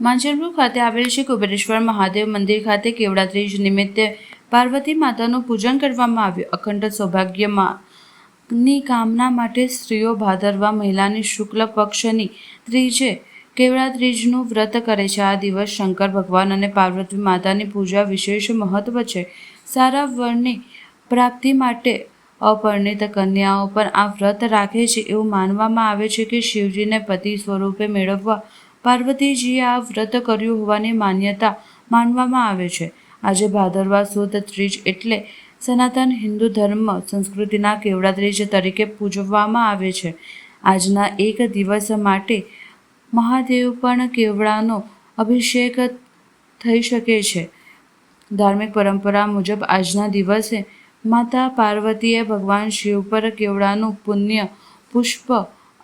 માંજલપુર ખાતે આવેલ શ્રી કુબેરેશ્વર મહાદેવ મંદિર ખાતે કેવડાત્રીજ નિમિત્તે પાર્વતી માતાનું પૂજન કરવામાં આવ્યું. અખંડ સૌભાગ્યમાં ની કામના માટે સ્ત્રીઓ ભાદરવા મહિલાની શુક્લ પક્ષની ત્રીજે કેવડા ત્રીજનું વ્રત કરે છે. આ દિવસ શંકર ભગવાન અને પાર્વતી માતાની પૂજા વિશેષ મહત્વ છે. સારા વરની પ્રાપ્તિ માટે અપરિણિત કન્યાઓ પણ આ વ્રત રાખે છે. એવું માનવામાં આવે છે કે શિવજીને પતિ સ્વરૂપે મેળવવા પાર્વતીજીએ આ વ્રત કર્યું હોવાની માન્યતા માનવામાં આવે છે. આજે ભાદરવા સુદ ત્રીજ એટલે સનાતન હિન્દુ ધર્મ સંસ્કૃતિના કેવડા ત્રીજ તરીકે પૂજવામાં આવે છે. આજના એક દિવસ માટે મહાદેવ પણ કેવડાનો અભિષેક થઈ શકે છે. ધાર્મિક પરંપરા મુજબ આજના દિવસે માતા પાર્વતીએ ભગવાન શિવ પર કેવડાનું પુણ્ય પુષ્પ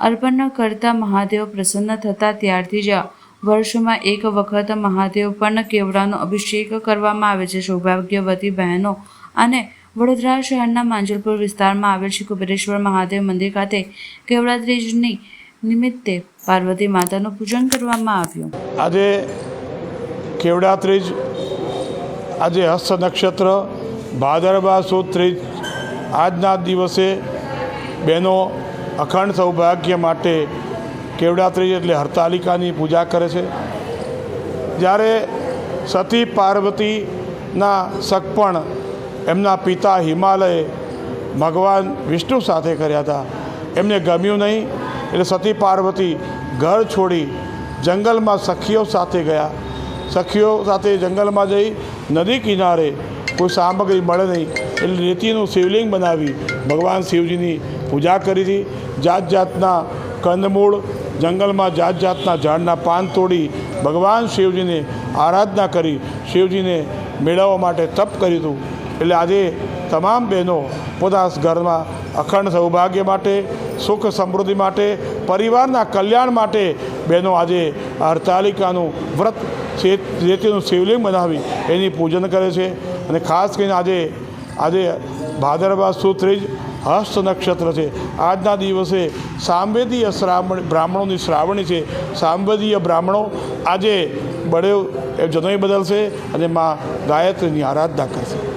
અર્પણ કરતા મહાદેવ પ્રસન્ન થતા ત્યારથી જ વર્ષમાં એક વખત મહાદેવ પણ કેવડાનો અભિષેક કરવામાં આવે છે. સૌભાગ્યવતી બહેનો અને વડોદરા શહેરના માંજલપુર વિસ્તારમાં આવેલ શ્રી કુબેરેશ્વર મહાદેવ મંદિર ખાતે કેવડાત્રીજની નિમિત્તે પાર્વતી માતાનું પૂજન કરવામાં આવ્યું. આજે કેવડાત્રીજ આજે હસ્ત નક્ષત્ર, ભાદરવા સુદ ત્રીજ આજના દિવસે બહેનો અખંડ સૌભાગ્ય માટે કેવડાત્રી એટલે હરતાલિકાની પૂજા કરે છે. જ્યારે સતી પાર્વતીના સગપણ એમના પિતા હિમાલયે ભગવાન વિષ્ણુ સાથે કર્યા હતા. એમને ગમ્યું નહીં, એટલે સતી પાર્વતી ઘર છોડી જંગલમાં સખીઓ સાથે ગયા. સખીઓ સાથે જંગલમાં જઈ નદી કિનારે કોઈ સામગ્રી મળે નહીં, એટલે રેતીનું શિવલિંગ બનાવી ભગવાન શિવજીની પૂજા કરી હતી. જાત જાતના કંદમૂળ, જંગલમાં જાત જાતના ઝાડના પાન તોડી ભગવાન શિવજીને આરાધના કરી, શિવજીને મેળવવા માટે તપ કર્યું હતું. એટલે આજે તમામ બહેનો પોતાના ઘરમાં અખંડ સૌભાગ્ય માટે, સુખ સમૃદ્ધિ માટે, પરિવારના કલ્યાણ માટે બહેનો આજે હરતાલિકાનું વ્રત રેતીનું શિવલિંગ બનાવી એની પૂજન કરે છે. અને ખાસ કરીને આજે આજે ભાદરવા સુત્રીજ હસ્ત નક્ષત્ર છે. આજના દિવસે સાંવેદીય શ્રાવણ, બ્રાહ્મણોની શ્રાવણી છે. સાંવેદીય બ્રાહ્મણો આજે બળેવ એ જનોઈ બદલશે અને માં ગાયત્રીની આરાધના કરશે.